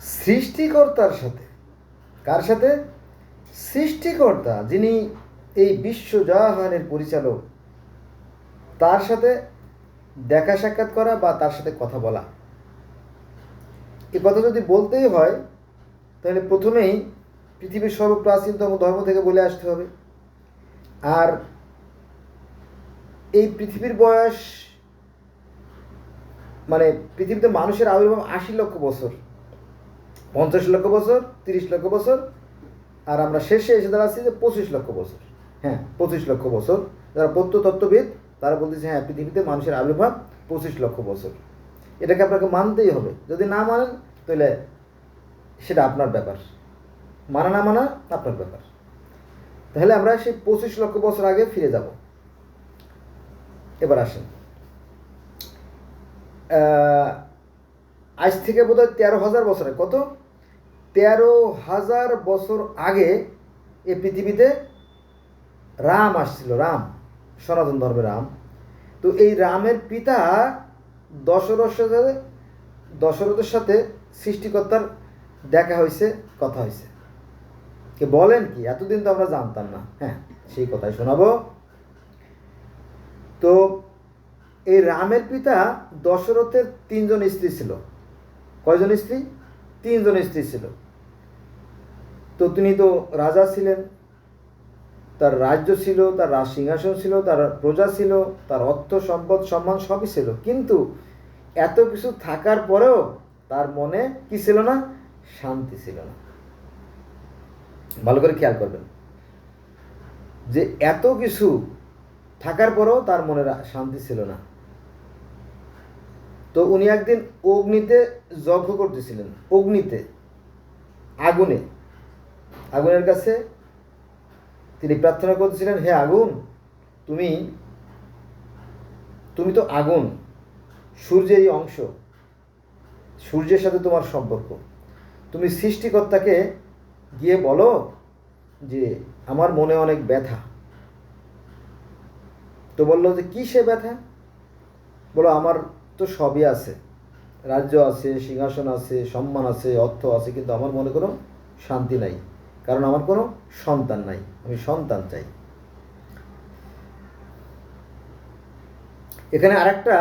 সৃষ্টিকর্তার সাথে। কার সাথে? সৃষ্টিকর্তা, যিনি এই বিশ্বজাহানের পরিচালক, তার সাথে দেখা সাক্ষাৎ করা বা তার সাথে কথা বলা। এ কথা যদি বলতেই হয়, তাহলে প্রথমেই পৃথিবীর সর্বপ্রাচীনতম ধর্ম থেকে বলে আসতে হবে। আর এই পৃথিবীর বয়স মানে পৃথিবীতে মানুষের আবির্ভাব আশি লক্ষ বছর। পঞ্চাশ লক্ষ বছর, তিরিশ লক্ষ বছর, আর আমরা শেষে এসে দাঁড়াচ্ছি যে পঁচিশ লক্ষ বছর। হ্যাঁ পঁচিশ লক্ষ বছর। যারা প্রত্যতত্ত্ববিদ, তারা বলতেছে হ্যাঁ পৃথিবীতে মানুষের আবির্ভাব পঁচিশ লক্ষ বছর। এটাকে আপনাকে মানতেই হবে। যদি না মানেন, তাহলে সেটা আপনার ব্যাপার। মানা না মানা, আপনার ব্যাপার। তাহলে আমরা সেই পঁচিশ লক্ষ বছর আগে ফিরে যাব। এবার আসেন। আজ থেকে বোধ হয় তেরো হাজার বছরে। কত? তেরো হাজার বছর আগে এ পৃথিবীতে রাম আসছিল, রাম, সনাতন ধর্মের রাম। তো এই রামের পিতা দশরথের সাথে দশরথের সাথে সৃষ্টিকর্তার দেখা হয়েছে, কথা হয়েছে। কে বলেন কি? এতদিন তো আমরা জানতাম না। হ্যাঁ সেই কথাই শোনাবো। তো এই রামের পিতা দশরথের তিনজন স্ত্রী ছিল। কয়জন স্ত্রী? তিনজন স্ত্রী ছিল। তো তিনি তো রাজা ছিলেন। তার রাজ্য ছিল, তার রাজ সিংহাসন ছিল, তার প্রজা ছিল, তার অর্থ, সম্পদ, সম্মান সবই ছিল। কিন্তু এত কিছু থাকার পরেও তার মনে কি ছিল না? শান্তি ছিল না। ভালো করে খেয়াল করবেন। যে এত কিছু থাকার পরেও তার মনে শান্তি ছিল না। তো উনি একদিন অগ্নিতে যজ্ঞ করতেছিলেন, অগ্নিতে, আগুনে। আগুনের কাছে তিনি প্রার্থনা করতেছিলেন, হে আগুন, তুমি তুমি তো আগুন, সূর্যেরই অংশ, সূর্যের সাথে তোমার সম্পর্ক। তুমি সৃষ্টিকর্তাকে গিয়ে বলো যে আমার মনে অনেক ব্যথা। তো বলল যে কী সে ব্যথা? বলো, আমার তো সবই আছে। রাজ্য আছে, সিংহাসন আছে, সম্মান আছে, অর্থ আছে, কিন্তু আমার মনে কোনো শান্তি নাই। কারণ আমার কোনো সন্তান নাই। আমি সন্তান চাই। এখানে আরেকটা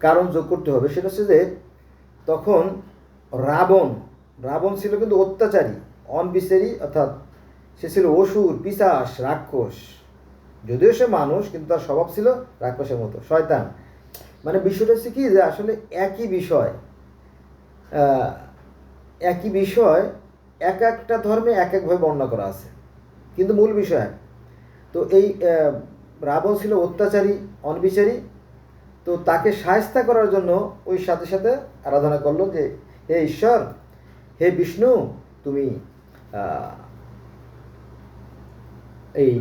কারণ যোগ করতে হবে, সেটা হচ্ছে যে তখন রাবণ রাবণ ছিল কিন্তু অত্যাচারী, অনবিচারী, অর্থাৎ সে ছিল অসুর পিশাস রাক্ষস। যদিও সে মানুষ, কিন্তু তার স্বভাব ছিল রাক্ষসের মতো, শয়তান। মানে বিষয়টা হচ্ছে কি যে আসলে একই বিষয় একই বিষয় এক একটা ধর্মে এক একভাবে বর্ণনা করা আছে কিন্তু মূল বিষয়। তো এই রাবণ ছিল অত্যাচারী, অনবিচারী তো তাকে সায়স্তা করার জন্য ওই সাথে সাথে আরাধনা করল যে, হে ঈশ্বর, হে বিষ্ণু, তুমি এই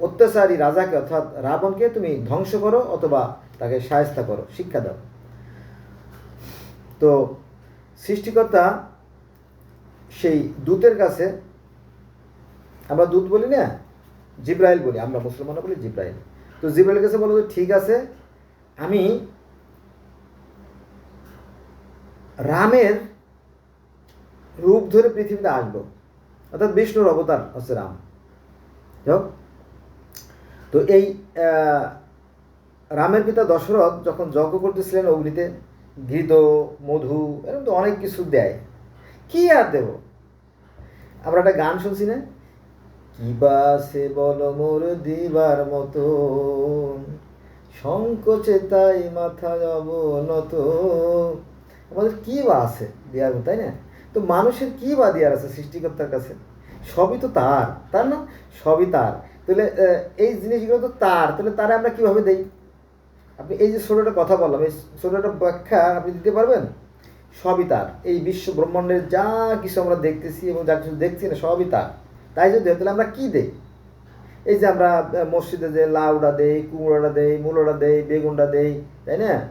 অত্যাচারী রাজাকে অর্থাৎ রাবণকে তুমি ধ্বংস করো অথবা তাকে সায়স্তা করো, শিক্ষা দাও। তো সৃষ্টিকর্তা সেই দূতের কাছে, আমরা দূত বলি না, জিব্রাইল বলি, আমরা মুসলমানরা বলি জিব্রাইল। তো জিব্রাইলের কাছে বলো ঠিক আছে, আমি রামের রূপ ধরে পৃথিবীতে আসব। অর্থাৎ বিষ্ণুর অবতার হচ্ছে রাম। তো এই রামের পিতা দশরথ যখন যজ্ঞ করতেছিলেন অগ্নিতে, ঘৃত, মধু, এরকম তো অনেক কিছু দেয়। কি আর দেব? আমরা একটা গান শুনছি না? কি বা সে বল মোর দিবার মতো? সংকোচে তাই মাথা অবনত আমাদের কি বা আছে দেওয়ার তাই না? তো মানুষের কি বা দেওয়ার আছে সৃষ্টিকর্তার কাছে? সবই তো তার তার না? সবই তার। তাহলে এই জিনিসগুলো তো তার, তাহলে তারা আমরা কীভাবে দেই? আপনি এই যে ছোটোটা কথা বললাম, এই ছোটোটা ব্যাখ্যা আপনি দিতে পারবেন? সবই তার। এই বিশ্ব ব্রহ্মাণ্ডের যা কিছু আমরা দেখতেছি এবং যা কিছু দেখছি না, সবই তার। তাই যদি তাহলে আমরা কী দেই? এই যে আমরা মসজিদে যে লাউটা দেই, কুমড়োটা দেই, মূলোটা দেই, বেগুনটা দেই, তাই না?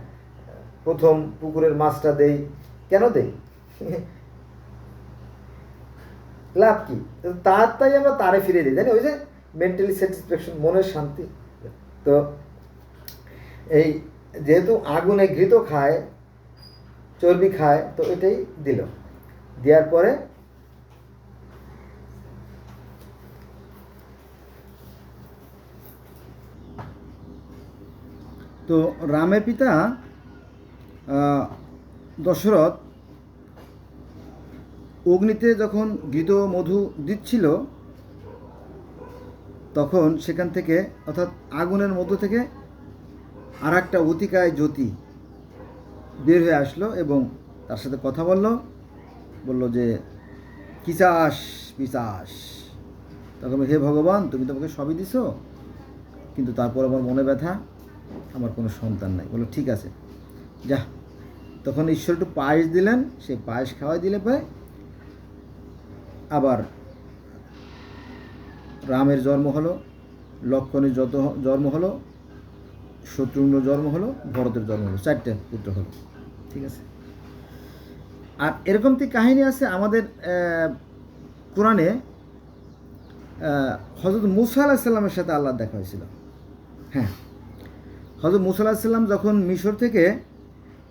প্রথম পুকুরের মাছটা দেই, কেন দেই? লাভ কি? তার তাই আমরা তারে ফিরে দিই, তাই না? ওই যে মেন্টালি স্যাটিসফ্যাকশন মনের শান্তি। তো এই যেহেতু আগুনে ঘৃত খায়, চর্বি খায়, তো এটাই দিল। দেওয়ার পরে তো রামের পিতা দশরথ অগ্নিতে যখন ঘৃত মধু দিচ্ছিল, তখন সেখান থেকে, অর্থাৎ আগুনের মধ্য থেকে আর একটা অতিকায় জ্যোতি বের হয়ে আসলো এবং তার সাথে কথা বলল বলল যে, কি চাস পিচাস তখন হে ভগবান, তুমি তো আমাকে সবই দিছো, কিন্তু তারপর আমার মনে ব্যথা, আমার কোনো সন্তান নাই। বলল, ঠিক আছে, যা। তখন ঈশ্বর একটু পায়েস দিলেন সেই পায়েস খাওয়াই দিলে পরে আবার রামের জন্ম হলো, লক্ষণের যত জন্ম হলো শত্রুঘ্ন জন্ম হলো, ভরতের জন্ম হলো, চারটে পুত্র হলো। ঠিক আছে? আর এরকম একটি কাহিনী আছে আমাদের কোরআনে হজরত মুসা আলাহিসাল্লামের সাথে আল্লাহ দেখা হয়েছিল? হ্যাঁ। হজরত মুসা আলাহিসাল্লাম যখন মিশর থেকে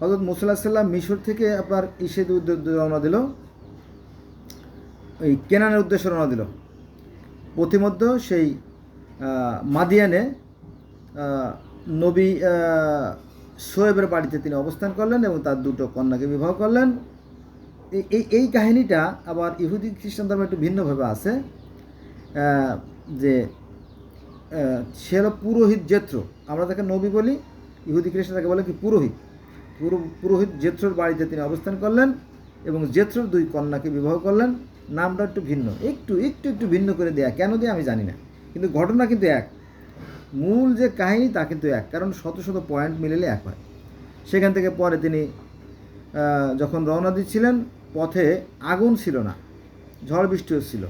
হজরত মুসা আলাহিসাল্লাম মিশর থেকে আপনার উদ্দেশ্যে রওনা দিল, ওই কেনানের উদ্দেশ্যে রওনা দিল। প্রতিমধ্য সেই মাদিয়ানে নবী সোয়েবের বাড়িতে তিনি অবস্থান করলেন এবং তার দুটো কন্যাকে বিবাহ করলেন। এই- এই কাহিনীটা আবার ইহুদি খ্রিস্টান ধর্মে একটু ভিন্নভাবে আছে যে সে হলো পুরোহিত জেত্র। আমরা তাকে নবী বলি, ইহুদি খ্রিস্টান তাকে বলে কি পুরোহিত। পুরো, পুরোহিত জেত্রর বাড়িতে তিনি অবস্থান করলেন এবং জেত্রর দুই কন্যাকে বিবাহ করলেন। নামটা একটু ভিন্ন, একটু একটু একটু ভিন্ন করে দেয়া। কেন দিয়ে আমি জানি না, কিন্তু ঘটনা কিন্তু এক। মূল যে কাহিনী তা কিন্তু এক, কারণ শত শত পয়েন্ট মিলেলে এক হয়। সেখান থেকে পরে তিনি যখন রওনা দিচ্ছিলেন, পথে আগুন ছিল না, ঝড় বৃষ্টি হচ্ছিল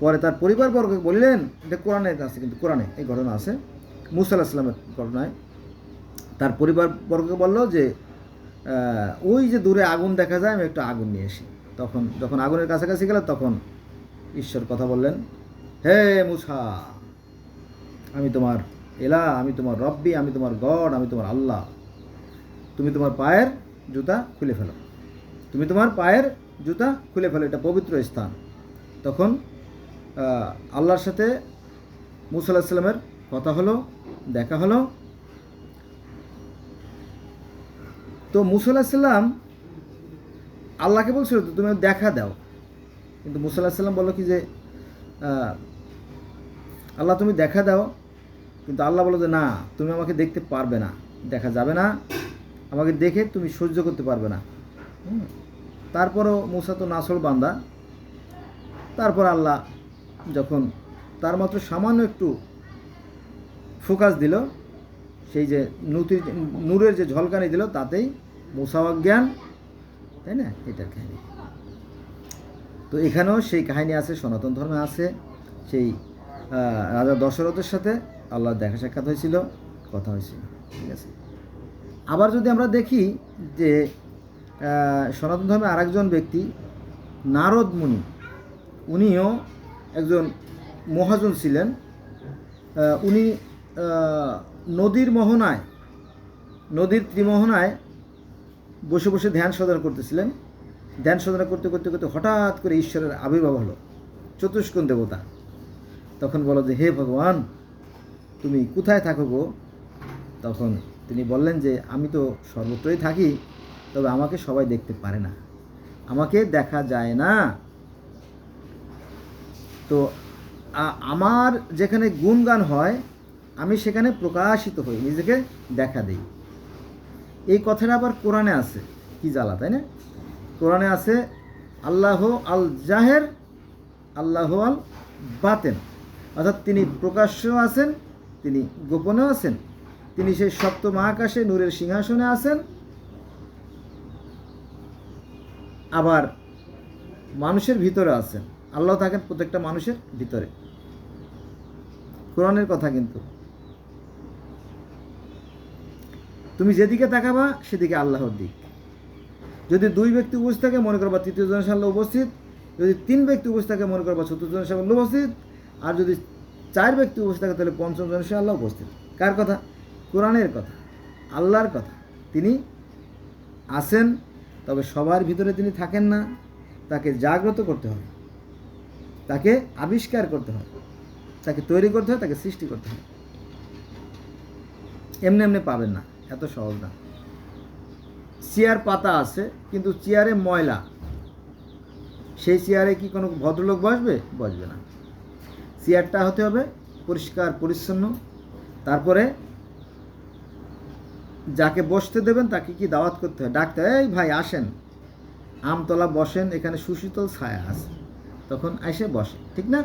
পরে তার পরিবারবর্গকে বললেন, এটা কোরআনে আছে কিন্তু, কোরআনে এই ঘটনা আছে। মুসা আলাহিসাল্লামের ঘটনায়। তার পরিবারবর্গকে বলল যে ওই যে দূরে আগুন দেখা যায়, আমি একটু আগুন নিয়ে আসি। তখন, যখন আগুনের কাছাকাছি গেল, তখন ঈশ্বর কথা বললেন, হে মুসা আমি তোমার এলা, আমি তোমার রব্বি, আমি তোমার গড, আমি তোমার আল্লাহ। তুমি তোমার পায়ের জুতা খুলে ফেলো। তুমি তোমার পায়ের জুতা খুলে ফেলো, এটা পবিত্র স্থান। তখন আল্লাহর সাথে মুসা আলাহিসাল্লামের সাল্লামের কথা হলো, দেখা হলো। তো মুসা আলাহিসাল্লাম সাল্লাম আল্লাহকে বলছিল, তো তুমি দেখা দাও। কিন্তু মুসা আলাহিসাল্লাম সাল্লাম বলল কি যে আল্লাহ তুমি দেখা দাও। কিন্তু আল্লাহ বলো যে, না, তুমি আমাকে দেখতে পারবে না, দেখা যাবে না। আমাকে দেখে তুমি সহ্য করতে পারবে না। তারপরও মুসা তো নাসল বান্দা। তারপর আল্লাহ যখন তার মাত্র সামান্য একটু ফোকাস দিল, সেই যে নুতির নূরের যে ঝলকানি দিল, তাতেই মুসাওয়া জ্ঞান তাই না? এটার কাহিনী। তো এখানেও সেই কাহিনী আছে, সনাতন ধর্মে আছে, সেই রাজা দশরথের সাথে। আল্লাহর দেখা সাক্ষাৎ হয়েছিল, কথা হয়েছিল, ঠিক আছে? আবার যদি আমরা দেখি যে সনাতন ধর্মে আরেকজন ব্যক্তি, নারদ মুনি, উনিও একজন মহাজন ছিলেন। উনি নদীর মোহনায়, নদীর ত্রিমোহনায় বসে বসে ধ্যান সাধনা করতেছিলেন। ধ্যান সাধনা করতে করতে করতে হঠাৎ করে ঈশ্বরের আবির্ভাব হলো, চতুষ্কোণ দেবতা। তখন বলো যে, হে ভগবান তুমি কোথায় থাকো গো? তখন তিনি বললেন যে, আমি তো সর্বত্রই থাকি, তবে আমাকে সবাই দেখতে পারে না। আমাকে দেখা যায় না। তো আমার যেখানে গুণগান হয়, আমি সেখানে প্রকাশিত হই, নিজেকে দেখা দিই। এই কথাটা আবার কোরআনে আছে। কি জ্বালা, তাই না? কোরআনে আছে, আল্লাহ আল জাহের, আল্লাহ আল বাতেন। অর্থাৎ তিনি প্রকাশ্য আছেন তিনি গোপনেও আছেন। তিনি সেই সপ্ত মহাকাশে নূরের সিংহাসনে আছেন। আবার মানুষের ভিতরে আছেন। আল্লাহ থাকেন প্রত্যেকটা মানুষের ভিতরে। কোরআনের কথা কিন্তু। তুমি যেদিকে তাকাবা, সেদিকে আল্লাহর দিক। যদি দুই ব্যক্তি উপস্থিত থাকে, মনে করবা তৃতীয় জনের সামনে উপস্থিত। যদি তিন ব্যক্তি উপস্থিত থাকে, মনে করবা চতুর্থ জনের সামনে উপস্থিত। আর যদি চার ব্যক্তি উপস্থিত থাকে তাহলে পঞ্চম জনের সামনে আল্লাহ উপস্থিত। কার কথা? কোরআনের কথা। আল্লাহর কথা। তিনি আসেন তবে সবার ভিতরে তিনি থাকেন না। তাকে জাগ্রত করতে হয় তাকে আবিষ্কার করতে হয় তাকে তৈরি করতে হয় তাকে সৃষ্টি করতে হয় এমনি এমনি পাবেন না। এত সহজ না। চেয়ার পাতা আছে, কিন্তু চেয়ারে ময়লা। সেই চেয়ারে কি কোনো ভদ্রলোক বসবে? বসবে না। চেয়ারটা হতে হবে, পরিষ্কার, পরিচ্ছন্ন। তারপরে যাকে বসতে দেবেন তাকে কি দাওয়াত করতে হয়? ডাকতে এই ভাই, আসেন। আমতলা বসেন, এখানে সুশীতল ছায়া আছে। তখন এসে বসে, ঠিক না?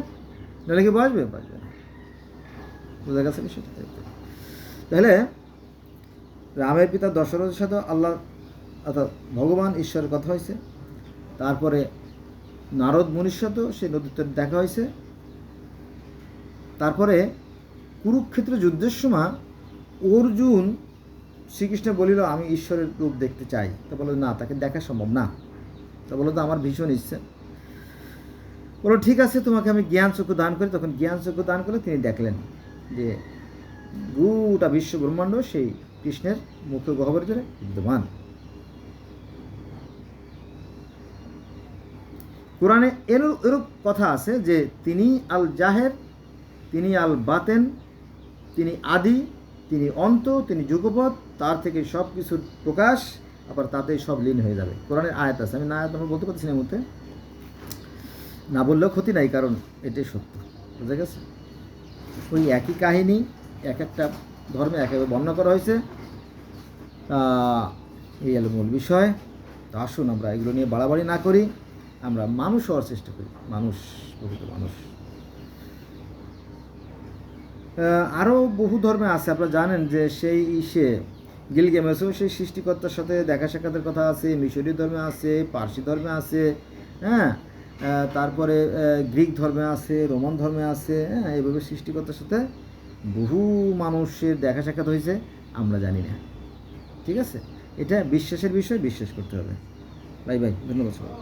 নাহলে কি বসবে? বসবে বোঝা গেছে তাহলে রামের পিতা দশরথের সাথে আল্লাহ, অর্থাৎ ভগবান ঈশ্বরের কথা হয়েছে। তারপরে নারদ মুনির সাথেও সে নদীতে দেখা হয়েছে। তারপরে কুরুক্ষেত্র যুদ্ধের সময় অর্জুন শ্রীকৃষ্ণ বলিল, আমি ঈশ্বরের রূপ দেখতে চাই। তা বলল, না, তাকে দেখা সম্ভব না। তা বলল, তো আমার ভীষণ ইচ্ছে। বলো ঠিক আছে, তোমাকে আমি জ্ঞান চক্ষু দান করি। তখন জ্ঞান চক্ষু দান করে তিনি দেখলেন যে গোটা বিশ্ব ব্রহ্মাণ্ড সেই কৃষ্ণের মুখ গহ্বরের ভিতরে বিদ্যমান। কোরআনে এরূপ এরূপ কথা আছে যে তিনি আল জাহের তিনি আল বাতেন, তিনি আদি, তিনি অন্ত, তিনি যুগপথ তার থেকে সব কিছুর প্রকাশ, আবার তাতেই সব লীন হয়ে যাবে। কোরআনের আয়াত আছে। আমি না আয়াত আমরা বলতে পারছি না মুহূর্তে। না বললেও ক্ষতি নাই, কারণ এটাই সত্য। বুঝা গেছে? ওই একই কাহিনী, এক একটা ধর্মে এক একেবারে বর্ণনা করা হয়েছে। এই হলো মূল বিষয়। তো আসুন আমরা এগুলো নিয়ে বাড়াবাড়ি না করি, আমরা মানুষ হওয়ার চেষ্টা করি। মানুষ, প্রকৃত মানুষ। আরও বহু ধর্মে আছে, আপনারা জানেন যে সেই ইসে গিলগেমেসও সেই সৃষ্টিকর্তার সাথে দেখা সাক্ষাতের কথা আছে, মিশরীয় ধর্মে আছে, পার্সি ধর্মে আছে হ্যাঁ? তারপরে গ্রিক ধর্মে আছে, রোমান ধর্মে আছে হ্যাঁ? এভাবে সৃষ্টিকর্তার সাথে বহু মানুষের দেখা সাক্ষাৎ হয়েছে, আমরা জানি না। ঠিক আছে? এটা বিশ্বাসের বিষয়, বিশ্বাস করতে হবে। বাই বাই ধন্যবাদ সবাই